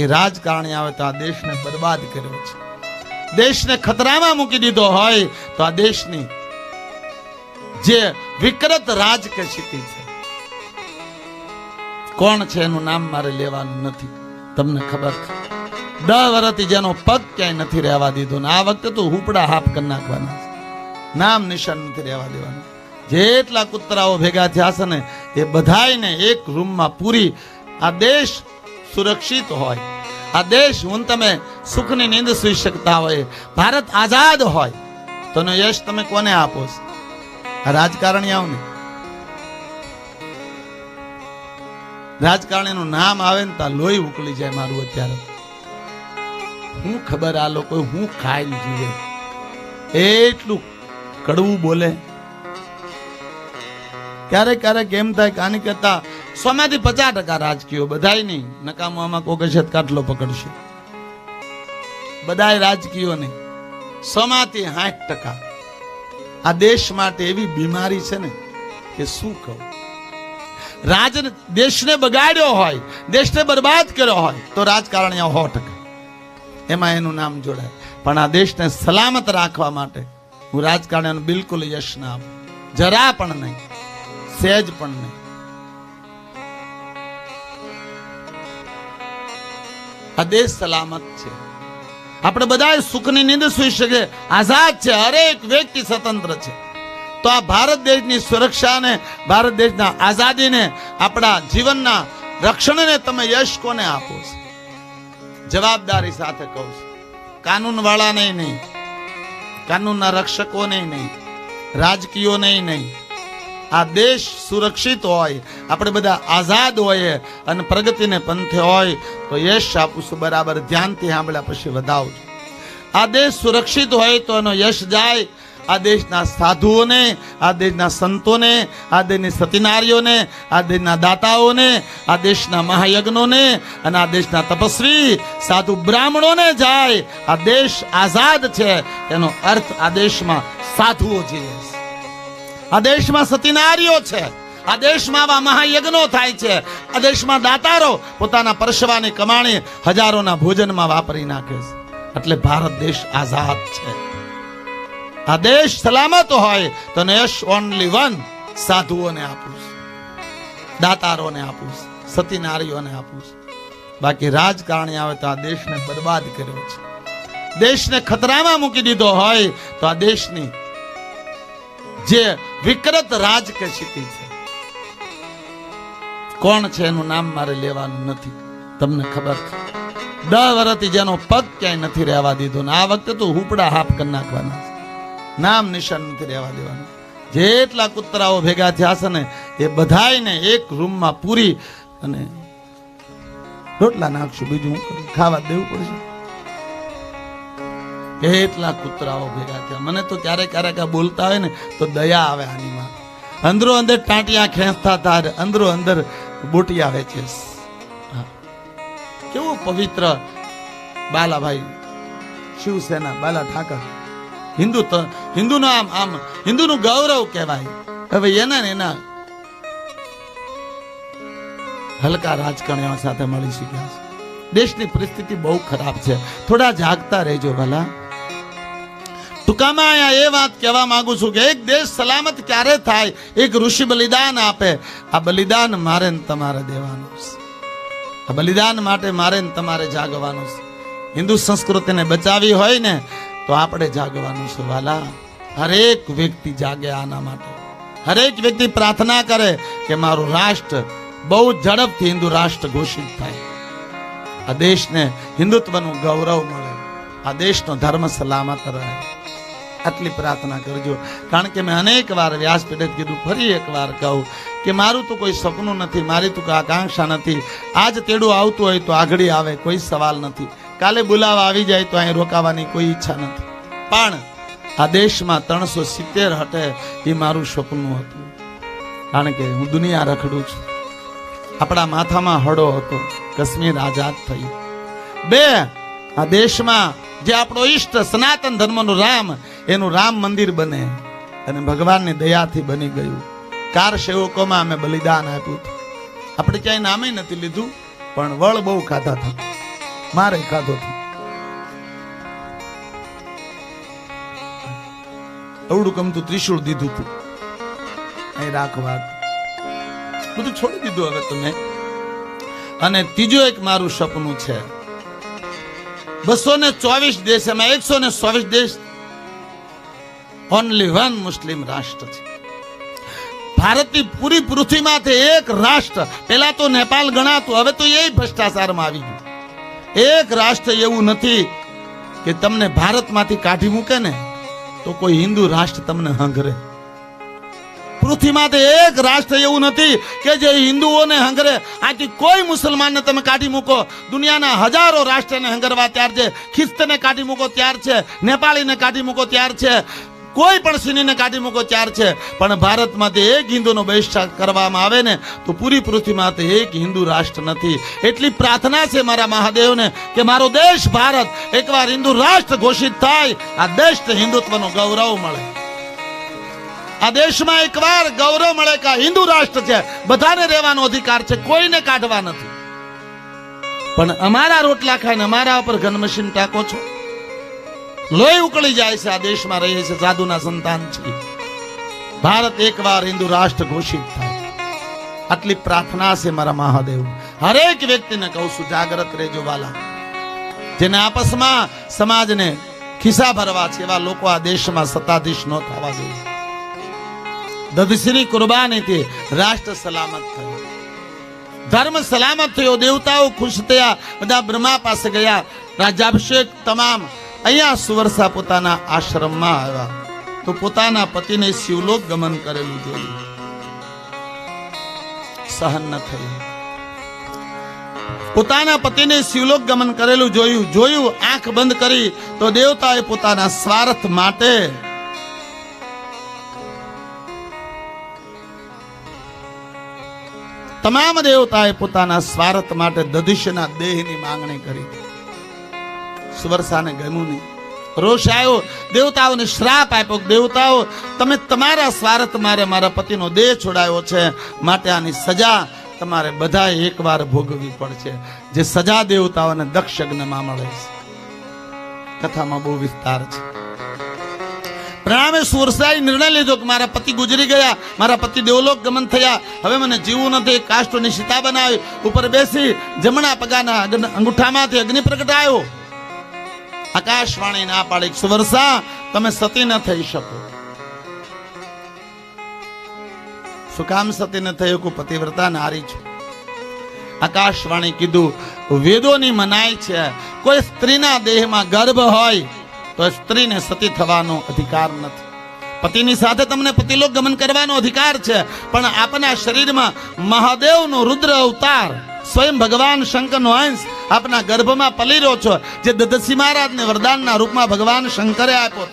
કે રાજકારણી આવે તો આ દેશને બરબાદ કર્યો છે. દેશને ખતરામાં મૂકી દીધો હોય તો આ દેશની જે વિકૃત રાજ છે. કોણ છે એનું નામ મારે લેવાનું નથી. તમને ખબર છે. દહ વર્ષથી જેનો પગ ક્યાંય નથી રહેવા દીધો ને આ વખતે તો હુપડા હાફ કરી નાખવાના નામ નિશાન નથી રહેવા દેવાનું. જેટલા કૂતરાઓ ભેગા થયા છે ને એ બધાને એક રૂમમાં પૂરી આ દેશ સુરક્ષિત હોય. આ દેશ હું તમે સુખની નીંદ સુઈ શકતા હોય. ભારત આઝાદ હોય. તો યશ તમે કોને આપો રાજકારણી આ રાજકારણીઓને રાજકારણીનું નામ આવે ને ત્યાં લોહી ઉકળી જાય મારું અત્યારે. હું ખબર આ લોકો હું ખાઈ જીવે. એટલું કડવું બોલે. ક્યારેક ક્યારેક એમ થાય કે આની કરતા સોમાંથી પચાસ ટકા રાજકીયો, બધાય નહીં. નકામો આમાં કોક કાટલો પકડશે. બધાય રાજકીયો નહીં સોમાંથી સાઠ ટકા. આ દેશ માટે એવી બીમારી છે ને કે શું કહું? રાજ દેશને બગાડ્યો હોય, દેશને બરબાદ કર્યો હોય, તો રાજકારણીઓ સો ટકા. એમાં એનું નામ જોડાય. પણ આ દેશને સલામત રાખવા માટે હું રાજકારણીઓને બિલકુલ યશ ના આપું. જરા પણ નહીં, સહેજ પણ નહીં. આ સલામત છે. આપણે બધા સુખની નિંદ સુઈ શકે આઝાદ છે, હરેક વ્યક્તિ સ્વતંત્ર છે. તો આ ભારત દેશની સુરક્ષાને ભારત દેશના આઝાદીને આપણા જીવનના રક્ષણને તમે યશ કોને આપો છો? જવાબદારી સાથે કહું છું. કાનૂન વાળાને નહીં. કાનૂનના રક્ષકોને નહીં. રાજકીયોને નહીં. આ દેશ સુરક્ષિત હોય, આપણે બધા આઝાદ હોઈએ અને પ્રગતિને પંથે હોય, તો યશ આપું બરાબર. ધ્યાનથી સાંભળ્યા પછી વધાવજો આ દેશ સુરક્ષિત હોય તો એનો યશ જાય. આ દેશના સાધુઓને, આ દેશના સંતોને, આ દેશની સતીનારીઓને, આ દેશના દાતાઓને, આ દેશના મહાયજ્ઞોને અને આ દેશના તપસ્વી, સાધુ બ્રાહ્મણોને જાય. આ દેશ આઝાદ છે. એનો અર્થ આ દેશમાં સાધુઓ જીવે છે. આ દેશમાં સતીનારીઓ છે. આ દેશમાં આવા મહાયજ્ઞો થાય છે. આ દેશમાં દાતારો પોતાના પરસવાની કમાણી હજારોના ભોજનમાં વાપરી નાખે છે. એટલે ભારત દેશ આઝાદ છે. આ દેશ સલામત હોય તો નેશ ઓનલી વન સાધુઓને આપું છું. દાતારોને આપું છું. સતીનારીઓને આપું છું. બાકી રાજકારણી આવે તો આ દેશને બરબાદ કર્યો છે. દેશને ખતરામાં મૂકી દીધો હોય તો આ દેશની જે વિકૃત રાજ છે. કોણ છે એનું નામ મારે લેવાનું નથી. તમને ખબર છે. દહ વર્ષથી જેનો પગ ક્યાંય નથી રહેવા દીધો ને આ વખતે તો હુપડા હાફ કરી નાખવાના નામ નિશાન નથી રહેવા દેવાનું. જેટલા કૂતરાઓ ભેગા થયા છે ને, એ બધાયને એક રૂમમાં પૂરી અને રોટલા નાખશું બીજું ખાવા દેવું પડશે. એટલા કૂતરાઓ ભેગા થયા. મને તો ક્યારેક ક્યારેક આ બોલતા હોય ને, તો દયા આવે આનીમાં અંદરો અંદર ટાંટિયા ખેંચતા તાર અંદરો અંદર બોટિયા વેચે. કેવું પવિત્ર બાલાભાઈ શિવસેના, બાલા ઠાકર. હિન્દુ હિન્દુનો આમ આમ, હિન્દુનું ગૌરવ કહેવાય. હવે એના ને એના હલકા રાજકારણીઓ સાથે મળી શક્યા છે. દેશની પરિસ્થિતિ બહુ ખરાબ છે. થોડા જાગતા રહેજો ભલા. ટૂંકામાં અહીંયા એ વાત કહેવા માંગુ છું કે એક દેશ સલામત ક્યારે થાય? એક ઋષિ બલિદાન આપે. આ બલિદાન મારે ને તમારે દેવાનું છે. આ બલિદાન માટે મારે ને તમારે જાગવાનું છે. હિન્દુ સંસ્કૃતિને બચાવી હોય ને, તો આપણે જાગવાનું છે, વાલા. હરેક વ્યક્તિ જાગે આના માટે. હરેક વ્યક્તિ પ્રાર્થના કરે કે મારું રાષ્ટ્ર બહુ ઝડપથી હિન્દુ રાષ્ટ્ર ઘોષિત થાય. આ દેશને હિન્દુત્વનું ગૌરવ મળે. આ દેશનો ધર્મ સલામત રહે. આટલી પ્રાર્થના કરજો. કારણ કે મેં અનેક વાર વ્યાસપીઠે કીધું, ફરી એક વાર કહું કે મારું તો કોઈ સપનું નથી, મારી તો આકાંક્ષા નથી. આજ તેડું આવતું હોય તો આગળ આવે, કોઈ સવાલ નથી. કાલે બોલાવા આવી જાય તો અહીં રોકાવાની કોઈ ઈચ્છા નથી. પણ આ દેશમાં ત્રણસો સિત્તેર હટે એ મારું સપનું હતું. કારણ કે હું દુનિયા રખડું છું. આપણા માથામાં હડો હતો, કાશ્મીર આઝાદ થયું. બે, આ દેશમાં જે આપણો ઈષ્ટ સનાતન ધર્મનું રામ એનું રામ મંદિર બને અને ભગવાનની દયાથી બની ગયું. કાર સેવકોમાં અમે બલિદાન આપ્યું આપણે ક્યાંય નામે નથી લીધું, પણ વળ બહુ ખાધા હતા. મારે ખાધો હતો. અવડું ગમતું ત્રિશુળ દીધું તું અહીં રાખવા. બધું છોડી દીધું હવે તમે. અને ત્રીજું એક મારું સપનું છે. બસો ને ચોવીસ દેશ, એમાં એકસો ને ચોવીસ દેશ ઓનલી વન મુસ્લિમ રાષ્ટ્ર છે. ભારતની પૂરી પૃથ્વીમાંથી એક રાષ્ટ્ર. પેલા તો નેપાલ ગણાતું, હવે તો એ ભ્રષ્ટાચારમાં આવી ગયું. એક રાષ્ટ્ર એવું નથી કે તમને ભારતમાંથી કાઢી મૂકે ને તો કોઈ હિન્દુ રાષ્ટ્ર તમને હંગરે. પૃથ્વીમાંથી એક રાષ્ટ્ર એવું નથી કે જે હિન્દુઓને હંગરે. આથી કોઈ મુસલમાનને તમે કાઢી મૂકો. દુનિયાના હજારો રાષ્ટ્રને હંગરવા ત્યાર છે. ખ્રિસ્તને કાઢી મૂકો ત્યાર છે. નેપાળીને કાઢી મૂકો ત્યાર છે. કોઈ પણ સુનીને કાઢી મૂકો, ચાર છે. પણ ભારતમાંથી એક હિન્દુનો બહિષ્કાર કરવામાં આવે ને, તો પૂરી પૃથ્વીમાંથી એક હિન્દુ રાષ્ટ્ર નથી. એટલી પ્રાર્થના છે મારા મહાદેવને કે મારો દેશ ભારત એકવાર હિન્દુ રાષ્ટ્ર ઘોષિત થાય, આ દેશને હિન્દુત્વનો ગૌરવ મળે. આ દેશમાં એકવાર ગૌરવ મળે કે હિન્દુ રાષ્ટ્ર છે. બધાને રહેવાનો અધિકાર છે, કોઈને કાઢવા નથી. પણ અમારા રોટલા ખાઈને અમારા ઉપર ઘનમશીન ટાકો છો? લોહી ઉકળી જાય છે, આ દેશમાં રહીએ છે સાધુના સંતાન છે. ભારત એકવાર હિન્દુ રાષ્ટ્ર ઘોષિત થાય. આટલી પ્રાર્થના છે મારા મહાદેવ. હરેક વ્યક્તિને કહું છું, જાગ્રત રહેજો વાલા જેને આપસમાં સમાજને ખિસ્સા ભરવા છે, એવા લોકો આ દેશમાં સત્તાધીશ ન થવા જોઈએ. દધીસીની કુરબાનીથી રાષ્ટ્ર સલામત થયું. ધર્મ સલામત થયો, દેવતાઓ ખુશ થયા, બધા બ્રહ્મા પાસે ગયા. રાજ્યાભિષેક તમામ અહીંયા સુવરસા પોતાના આશ્રમમાં આવ્યા. તો પોતાના પતિને શિવલોક ગમન કરેલું જોયું. સહન ન થયું. પોતાના પતિને શિવલોક ગમન કરેલું જોયું. જોયું, આંખ બંધ કરી તો દેવતાએ પોતાના સ્વાર્થ માટે તમામ દેવતાએ પોતાના સ્વાર્થ માટે દધિશના દેહની માંગણી કરી. સુવર્ષાને ગમ્યું નહીં. રોષ આવ્યો, દેવતાઓને શ્રાપ આપ્યો દેવતાઓ, તમે તમારા સ્વાર્થ મારે મારા પતિનો દેહ છોડાયો છે. માટે આની સજા તમારે બધાએ એકવાર ભોગવવી પડશે. જે સજા દેવતાઓને દક્ષ યજ્ઞમાં મળે છે. કથામાં બહુ વિસ્તાર છે. પ્રણામે સુરસાએ નિર્ણય લીધો કે, મારા પતિ ગુજરી ગયા, મારા પતિ દેવલોક ગમન થયા. હવે મને જીવવું નથી. કાષ્ટોની સીતા બનાવી. ઉપર બેસી જમણા પગાના અંગૂઠામાંથી અગ્નિ પ્રગટાયો. આકાશવાણી ના પાડી સુવરસા તમે સતી ન થઈ શકો. શું કામ સતી ન થઈ શકું? પતિવ્રતા નારી છે. આકાશવાણી કીધું, વેદોની મનાય છે. કોઈ સ્ત્રીના દેહમાં ગર્ભ હોય, તો સ્ત્રીને સતી થવાનો અધિકાર નથી. પતિની સાથે તમને પતિલોક ગમન કરવાનો અધિકાર છે, પણ આપના શરીરમાં મહાદેવનો રુદ્ર અવતાર સ્વયં ભગવાન શંકરનો અંશ આપના ગર્ભમાં પલી રહ્યો છો જે દદસી મહારાજને વરદાનના રૂપમાં ભગવાન શંકરે આપ્યો.